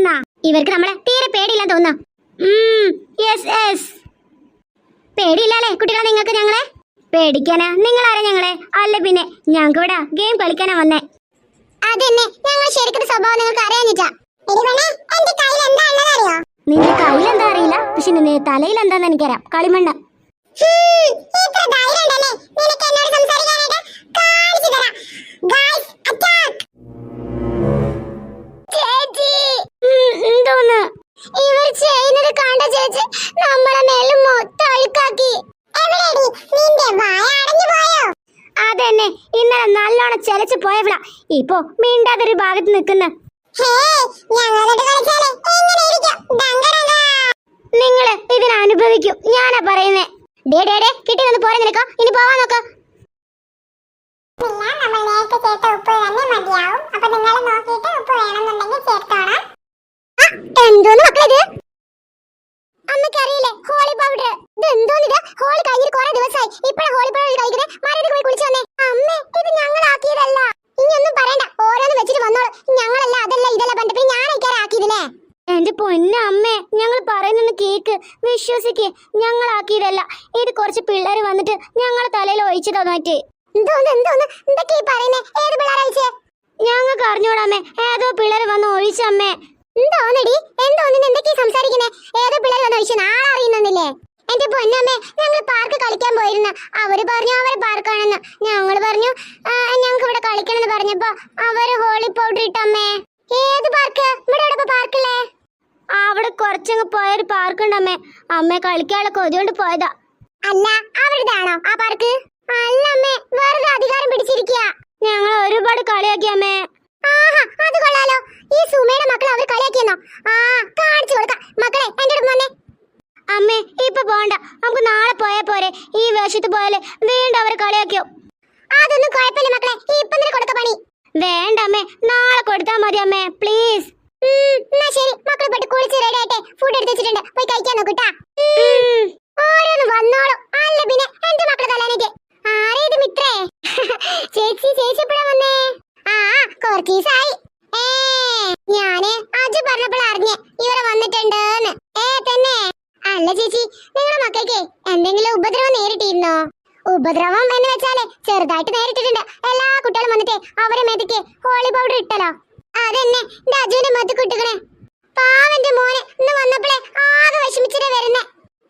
വന്നാ? ഇവർക്ക് നമ്മളെ തീരെ പേടിയില്ല തോന്നുന്നു യെസ് യെസ് പേടിയില്ലല്ലേ കുട്ടികളെ നിങ്ങൾക്ക് ഞങ്ങളെ? പേടിക്കാനാ? നിങ്ങളാരാ ഞങ്ങളെ? അല്ല പിന്നെ ഞങ്ങൾക്ക് ഇവിടെ ഗെയിം കളിക്കാനാ വന്നേ. അതെന്നെ ഞങ്ങൾ ശരിക്കും സ്വഭാവം നിങ്ങൾക്ക് അറിയാഞ്ഞിട്ടാ. നിന്റെ കയ്യിൽ എന്താ അറിയില്ല പക്ഷെ നിന്റെ തലയിൽ എന്താന്ന് എനിക്കറിയാം. കളിമണ്ണ്. എന്തോന്ന് ചേച്ചി നമ്മളെ മേലും മൊത്തം അഴുക്കാക്കി. അതന്നെ. ഇന്നലെ നല്ലോണം ചെലച്ചു പോയവള. ഇപ്പൊ മിണ്ടാതൊരു ഭാഗത്ത് നിൽക്കുന്ന. നിങ്ങൾ ഇതിനെ അനുഭവിക്കും. ഞാനാ പറയുന്നേ. ഡേ ഡേ ഡേ കിട്ടി നിന്ന് പോരെ നിനക്കോ. ഇനി പോവാ നോക്ക്. നമ്മൾ നേരത്തെ ചേർത്ത ഉപ്പ് തന്നെ മതിയാവും. അപ്പൊ നിങ്ങൾ നോക്കിയിട്ട് ഉപ്പ് വേണമെന്നുണ്ടെങ്കിൽ ചേർത്തോണം. എന്തോന്ന് മക്കളിത് അമ്മക്കറിയില്ലേ ഹോളി പൗഡർ. ഇത് എന്തോന്നിത്? ഹോളി കഴിഞ്ഞിട്ട് കുറെ ദിവസമായി ഇപ്പഴാ ഹോളി പൗഡർ കഴിക്കുന്നേ? മരത്തിൽ പോയി കുളിച്ചു വന്നേ. അമ്മേ ഇത് ഞങ്ങൾ ആക്കിയതല്ല ഇനി ഒന്നും പറയണ്ട. ഓരോന്ന് വെച്ചിട്ട് വന്നോളൂ. ഞങ്ങളല്ല അതല്ല ഇതല്ല പിന്നെ ഞാൻ ഇക്കാരെ ആക്കിയതില്ലേ എന്റെ പൊന്ന അമ്മേ ഞങ്ങൾ പറയുന്നൊന്ന് കേക്ക്. വിശ്വസിക്ക്. ഞങ്ങൾ ആക്കിയതല്ല ഇത് കുറച്ച് പിള്ളേർ വന്നിട്ട് ഞങ്ങളെ തലയിൽ ഒഴിച്ചു തന്നിട്ട് എന്തോന്ന് എന്തോന്ന്? എന്തൊക്കെ പറയുന്നേ? ഏത് പിള്ളേർ അയച്ചേ ഞങ്ങൾക്ക് അറിഞ്ഞൂടാമേ ഏതോ പിള്ളേർ വന്ന് ഒഴിച്ചമ്മേ. എന്തോന്നടി? എന്തോന്നിന് എന്തൊക്കെ സംസാരിക്കുന്നേ? ഏതോ ഒഴിച്ചു നാളെ എന്റെ പൊന്നമ്മേ ഞങ്ങൾ പാർക്ക് കളിക്കാൻ പോയിരുന്നു. അവർ പറഞ്ഞു അവർ പാർക്കാണെന്ന് ഞങ്ങൾ പറഞ്ഞു "ആ, ഞങ്ങൾക്ക് ഇവിടെ കളിക്കണമെന്ന് പറഞ്ഞപ്പോ അവർ ഹോളി പൗഡർ ഇട്ടമ്മേ. ഏത് പാർക്ക് ഇവിടെ പാർക്കില്ലേ അവിടെ കുറച്ചങ്ങ് പോയൊരു പാർക്ക് ഉണ്ടമ്മേ. അമ്മ കളിക്കാനുള്ള കൊതിയോണ്ട് പോയതാ. അല്ല അവരുടെ ആ പാർക്ക് അല്ല അമ്മേ വെറുതെ അധികാരം പിടിച്ചിരിക്കുക ഞങ്ങൾ ഒരുപാട് കളിയാക്കി അമ്മേ ആഹാ അത് കൊള്ളാലോ. ഈ സുമയുടെ മക്കൾ അവർ കളിയാക്കിയെന്നോ? ആ കാണിച്ചു കൊടുക്കാം. മക്കളെ എന്റെ അടുത്ത് വന്നേ. അമ്മേ ഇപ്പൊ പോണ്ട. നമുക്ക് നാളെ പോയാ പോരെ. ഈ വേഷത്ത് പോയാൽ വീണ്ടും അവർ കളിയാക്കിയോ അതൊന്നും കുഴപ്പമില്ല മക്കളെ. ഇപ്പൊ തന്നെ കൊടുക്ക പണി. വേണ്ട അമ്മേ നാളെ കൊടുത്താ മതി അമ്മേ. പ്ലീസ് എന്നാ ശരി. പോയിട്ട് കുളിച്ച് റെഡി ആയിട്ടെ ഫുഡ് എടുത്ത് വെച്ചിട്ടുണ്ട്. പോയി കഴിക്കാൻ നോക്കൂട്ടാ ഓരോന്ന് വന്നോളൂ. അല്ല പിന്നെ എന്റെ മക്കളെ തലാനിക്ക് ആരേ ഇത് മിത്രേ? ചേച്ചി ചേച്ചി എപ്പോഴാ വന്നേ? ആ കുറച്ച് ദിവസമായി ഏ ഞാൻ അജു പറഞ്ഞപ്പോൾ അറിഞ്ഞേ. ഇവരെ തന്നെ അല്ല ചേച്ചി നിങ്ങളുടെ മക്കൾക്ക് എന്തെങ്കിലും ഉപദ്രവം നേരിട്ടിരുന്നോ? ഉപദ്രവം എന്ന് വെച്ചാൽ ചെറുതായിട്ട് നേരിട്ടിട്ടുണ്ട്. എല്ലാ കുട്ടികളും വന്നിട്ട് അവരെ മേത്തേക്ക് ഹോളി പൗഡർ ഇട്ടല്ലോ. അതെന്നെ അജുവിന്റെ മത്ത് കുട്ടികളെ പാവന്റെ മോനെ ഇന്ന് വന്നപ്പോഴേ ആകെ വിഷമിച്ചിട്ടാ വരുന്നേ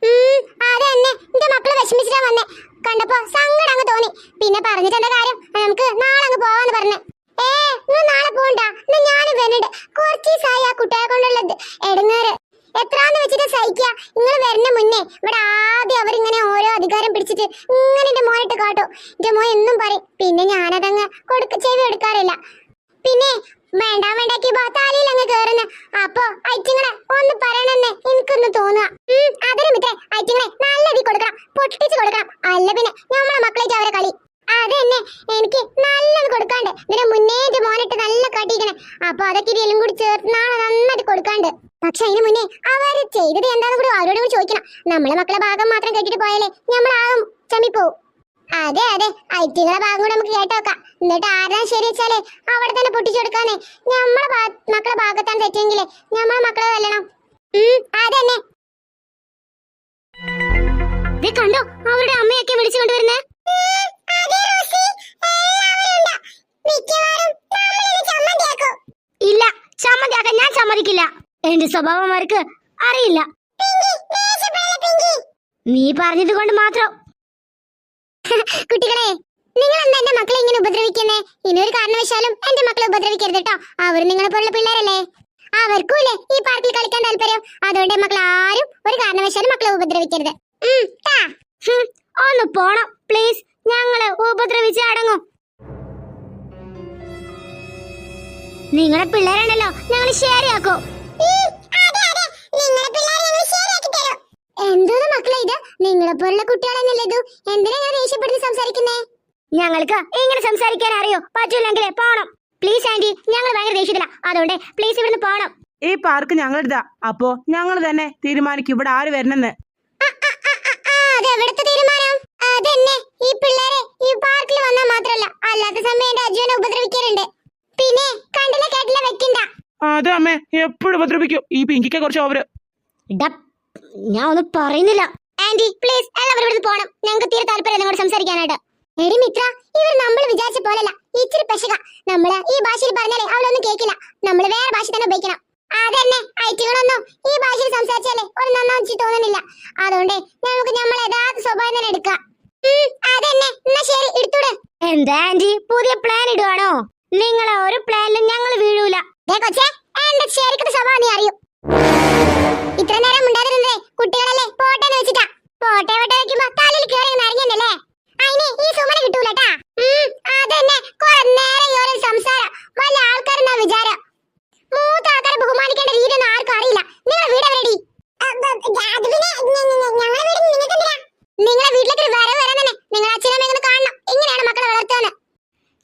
ഉം, അതെന്നെ എന്റെ മക്കൾ വിഷമിച്ചിട്ടാ വന്നേ കണ്ടപ്പോ സങ്കടം അങ്ങ് തോന്നി പിന്നെ പറഞ്ഞിട്ട് എന്താ കാര്യം നമുക്ക് നാളെ അങ്ങ് പോവാന്ന് പറഞ്ഞു ഏ നിങ്ങൾ നാളെ പോകണ്ട എന്നാ ഞാനും വരുന്നുണ്ട് കുറച്ച് ദിവസമായി ആ കുട്ടിയെ കൊണ്ടുള്ളത് എടുങ്ങേറ് എത്രാന്ന് വെച്ചിട്ട് സഹിക്കുക നിങ്ങൾ വരുന്ന മുന്നേ ഇവിടെ ആദ്യം അവരിങ്ങനെ ഓരോ അധികാരം പിടിച്ചിട്ട് ഇങ്ങനെ എന്റെ മോനിട്ട് കാട്ടോ. എന്റെ മോൻ എന്നും പറയും പിന്നെ ഞാനതങ്ങ് കൊടുക്ക ചെവി എടുക്കാറില്ല പിന്നെ വേണ്ട വേണ്ടാക്കി താലിയിൽ അങ്ങ് കേറുന്ന. അപ്പൊ ഐറ്റിങ്ങളെ ഒന്ന് പറയണെന്ന് എനിക്കൊന്ന് തോന്നുക. അതിന് മിത്രേ ഐറ്റിങ്ങളെ നല്ല രീതി കൊടുക്കണം പൊട്ടിച്ച് കൊടുക്കണം. അല്ല പിന്നെ നമ്മളെ മക്കളേറ്റ് അവരെ കളി. അതെന്നെ എനിക്ക് നല്ലത് കൊടുക്കാണ്ട്. ഇതിന് മുന്നേ മോനിട്ട് നല്ല കട്ടിക്കണേ അപ്പൊ അതൊക്കെ ഇതിലും കൂടി ചേർത്ത് നാളെ നന്നായിട്ട് കൊടുക്കാണ്ട്. പക്ഷെ അതിനു മുന്നേ അവർ ചെയ്തത് എന്താന്ന് കൂടി അവരോട് കൂടി ചോദിക്കണം. നമ്മളെ മക്കളെ ഭാഗം മാത്രം കേട്ടിട്ട് പോയാലേ നമ്മളാകും ചമ്മിപ്പോവും അതെ അതെ. ഐറ്റികളെ ഭാഗം കൂടെ നമുക്ക് കേട്ടോക്കാം എന്നിട്ട് ആരാ ശരി വെച്ചാലേ അവിടെ തന്നെ പൊട്ടിച്ചെടുക്കാനേ നമ്മളെ മക്കളെ ഭാഗത്താണ് തെറ്റെങ്കിലേ നമ്മളെ മക്കളെ തല്ലണം. അതന്നെ കണ്ടോ? അവരുടെ അമ്മയൊക്കെ വിളിച്ചു കൊണ്ടുവരുന്നേ. ഇല്ല ചമ്മന്തിയാക്കാൻ ഞാൻ സമ്മതിക്കില്ല. എന്റെ സ്വഭാവമാർക്ക് അറിയില്ല. നീ പറഞ്ഞത് കൊണ്ട് മാത്രം. കുട്ടികളെ നിങ്ങൾ എന്താ എന്റെ മക്കളെ ഇങ്ങനെ ഉപദ്രവിക്കുന്നേ? ഇനിയൊരു കാരണവശാലും എന്റെ മക്കളെ ഉപദ്രവിക്കരുത് കേട്ടോ. അവർ നിങ്ങളെ പോലുള്ള പിള്ളേരല്ലേ? അവർക്കും ഈ പാർക്കിൽ കളിക്കാൻ താല്പര്യം? അതുകൊണ്ട് മക്കൾ ആരും ഒരു കാരണവശാലും മക്കളെ ഉപദ്രവിക്കരുത്. ഒന്ന് പോണം പ്ലീസ്. ഞങ്ങളെ ഉപദ്രവിച്ച് അടങ്ങും. നിങ്ങളെ പിള്ളേരാണല്ലോ ഞങ്ങൾ ശരിയാക്കോ. എന്തോന്ന് മക്കളെ ഇത്? നിങ്ങളെ പോലുള്ള കുട്ടികളെന്നല്ലേ ഇത്. എന്തിനാ ഞാൻ സംസാരിക്കുന്നേ? ഞങ്ങൾക്ക് ഇങ്ങനെ സംസാരിക്കാൻ അറിയോ? പറ്റൂലെങ്കിൽ പോണം. പ്ലീസ് ആന്റി ഞങ്ങൾ ഭയങ്കര ദേഷ്യത്തില. അതുകൊണ്ട് പ്ലീസ് ഇവിടുന്ന് പോണം. ഈ പാർക്ക് ഞങ്ങളുടെതാ അപ്പോ ഞങ്ങൾ തന്നെ തീരുമാനിക്കും ഇവിടെ ആര് വരണമെന്ന് അതന്നെ. ഈ പിള്ളേരെ ഈ പാർക്കിൽ വന്നാൽ മാത്രല്ല അല്ലാത്ത സമയം എന്റെ അജുവിനെ ഉപദ്രവിക്കാറുണ്ട്. പിന്നെ കണ്ടില്ല കേട്ടില്ല വെക്കണ്ട? അതെ അമ്മേ എപ്പോഴും ഉപദ്രവിക്കും. ഈ പിങ്കിക്ക് കുറച്ച് ഓവര് ഞാൻ ഒന്നും പറയുന്നില്ല. ആന്റി പ്ലീസ് എല്ലാവരും ഇവിടുന്ന് പോണം. ഞങ്ങൾക്ക് തീരെ താല്പര്യം നിങ്ങളോട് സംസാരിക്കാനായിട്ട്. എടി മിത്ര ഇവർ നമ്മൾ വിചാരിച്ച പോലല്ല ഇച്ചിരി പെശക. നമ്മൾ ഈ ഭാഷയിൽ പറഞ്ഞാലേ അവളൊന്നും കേൾക്കില്ല നമ്മൾ വേറെ ഭാഷ തന്നെ ഉപയോഗിക്കണം. അതന്നെ ഐറ്റുകളൊന്നും ഈ ഭാഷയിൽ സംസാരിച്ചാലേ ഒരു നന്നായി തോന്നുന്നില്ല. അതുകൊണ്ട് നമുക്ക് നമ്മൾ യഥാർത്ഥ സ്വഭാവം തന്നെ എടുക്കാം. അതന്നെ. എന്നാ ശരി എടുത്തൂടെ എന്താ ആന്റി പുതിയ പ്ലാൻ ഇടുവാണോ? നിങ്ങളെ ഒരു പ്ലാനിലും ഞങ്ങൾ വീഴൂല. കൊച്ചേ എന്റെ ശരിക്കത്തെ സ്വഭാവം നീ അറിയൂ. ഇത്ര നേരം ഉണ്ടായിരുന്നേ കുട്ടികളല്ലേ? പോട്ടെന്ന് വെച്ചിട്ടാ. പോട്ടെ പോട്ടെ വെക്കുമ്പോ തലയിൽ കയറി നരങ്ങന്നല്ലേ അതിന് ഈ സുമന കിട്ടൂലട്ടാ. ഉം, അതന്നെ. കുറെ നേരം ഈ ഒരു സംസാരം. വലിയ ആൾക്കാരെന്നാ വിചാരം? മൂത്ത ആൾക്കാരെ ബഹുമാനിക്കേണ്ട രീതി ഒന്നും ആർക്കും അറിയില്ല. നിങ്ങളെ വീട് എവിടെടി? നിങ്ങളെ വീട്ടിലേക്ക് ഒരു വരവ് വരാൻ തന്നെ. നിങ്ങളെ അച്ഛനമ്മ ഇങ്ങനെ കാണണം. ഇങ്ങനെയാണ് മക്കളെ വളർത്തുന്നത്.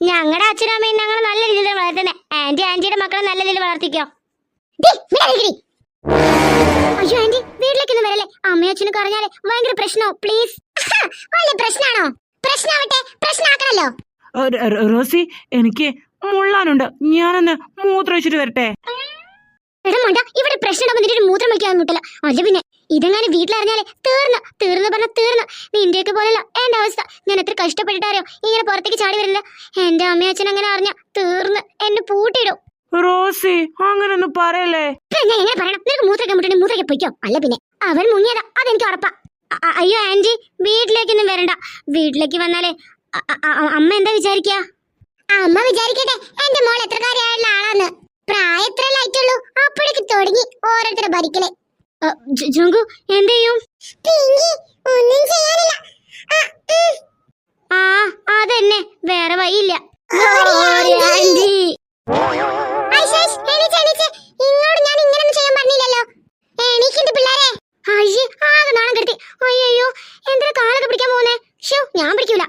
ഞങ്ങളുടെ അച്ഛനമ്മയും ഞങ്ങൾ നല്ല രീതിയിൽ വളർത്തുന്നത് ആന്റി ആന്റിയുടെ മക്കളെ നല്ല രീതിയിൽ വളർത്തിക്കോ. അയ്യോ ആന്റി വീട്ടിലേക്കൊന്നും വരല്ലേ? അമ്മയും അച്ഛനും അറിഞ്ഞാലേ ഭയങ്കര പ്രശ്നോ പ്ലീസ് വലിയ പ്രശ്നാണോ പ്രശ്നാവട്ടെ പ്രശ്നാക്കണല്ലോ റോസി എനിക്ക് മുള്ളാനുണ്ട്. ഞാനൊന്ന് വെച്ചിട്ട് വരട്ടെ. എടാ മണ്ട ഇവിടെ പ്രശ്നം വന്നിട്ട് ഒരു മൂത്രം വയ്ക്കാൻ മുട്ടില്ല അല്ല പിന്നെ ഇതെങ്ങനെ വീട്ടിലറിഞ്ഞാലേ തീർന്ന് തീർന്നു പറഞ്ഞ തീർന്നു. നിന്റെയൊക്കെ പോലെയല്ല എന്റെ അവസ്ഥ. ഞാൻ എത്ര കഷ്ടപ്പെട്ടിട്ടാരോ ഇങ്ങനെ പുറത്തേക്ക് ചാടി വരുന്നത് എന്റെ അമ്മയച്ഛൻ അച്ഛൻ അങ്ങനെ അറിഞ്ഞ തീർന്ന് എന്നെ പൂട്ടിയിടും. റോസി അങ്ങനൊന്നും പറയല്ലേ? പിന്നെ ഞാൻ എങ്ങനെ പറയണം? നിനക്ക് മൂത്രയ്ക്ക് മുട്ടിട്ട് മൂത്രയ്ക്ക് പൊയ്ക്കോ? അല്ല പിന്നെ അവൻ മുങ്ങിയതാ. അതെനിക്ക് ഉറപ്പാ. അയ്യോ ആന്റി വീട്ടിലേക്കൊന്നും വരണ്ട. വീട്ടിലേക്ക് വന്നാലേ അമ്മ എന്താ വിചാരിക്ക? അമ്മ വിചാരിക്കട്ടെ എന്റെ മോൾ എത്ര കാര്യമായുള്ള ആളാന്ന്. പ്രായം എത്ര ആയിട്ടുള്ളൂ അപ്പോഴേക്ക് തുടങ്ങി ഓരോരുത്തരെ ഭരിക്കലേ. ജുങ്കു എന്ത് ചെയ്യും? ഒന്നും ചെയ്യാനില്ല. ആ അതന്നെ. വേറെ വഴിയില്ല. ആന്റി ഇങ്ങോട്ട് ഞാൻ ഇങ്ങനൊന്നും ചെയ്യാൻ പറഞ്ഞില്ലല്ലോ. എണീക്കുണ്ട് പിള്ളേരെ. അയ്യേ ആകെ നാണം കെടുത്തി അയ്യോ എന്തിനാ കാലൊക്കെ പിടിക്കാൻ പോകുന്നേ? ഷോ ഞാൻ പിടിക്കൂല.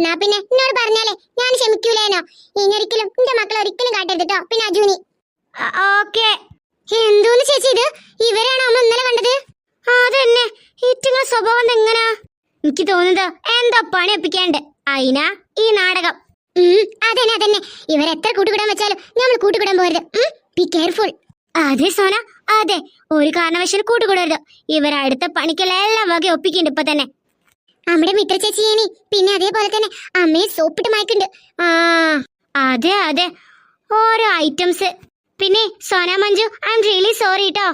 എന്നാ പിന്നെ എന്നോട് പറഞ്ഞാലേ ഞാൻ ക്ഷമിക്കൂലേനോ? ഇനിയൊരിക്കലും എന്റെ മക്കൾ ഒരിക്കലും കാട്ടരുത് കേട്ടോ പിന്നെ അജുനി ഓക്കെ. എന്തോന്ന് ചേച്ചി ഇത്? ഇവരാണോ അമ്മ ഇന്നലെ കണ്ടത്? അതന്നെ. ഏറ്റവും സ്വഭാവം എങ്ങനാ എനിക്ക് തോന്നുന്നത് എന്താ പണി ഒപ്പിക്കാണ്ട്? അയിനാ ഈ നാടകം. അതന്നെ അതന്നെ. ഇവരെത്ര കൂട്ടുകൂടാൻ വെച്ചാലും നമ്മൾ കൂട്ടുകൂടാൻ പോരുത് ബി കെയർഫുൾ അതെ സോന. അതെ. ഒരു കാരണവശാലും കൂട്ടുകൂടരുത്. ഇവരടുത്ത എല്ലാം വക ഒപ്പിക്കുന്നുണ്ട് ഇപ്പൊ തന്നെ. നമ്മുടെ മിത്ര ചേച്ചിയേനി പിന്നെ അതേപോലെ തന്നെ അമ്മയെ സോപ്പിട്ട് മയക്കുണ്ട് ആ അതെ അതെ. ഓരോ ഐറ്റംസ് പിന്നെ Sona Manju I'm really sorry കേട്ടോ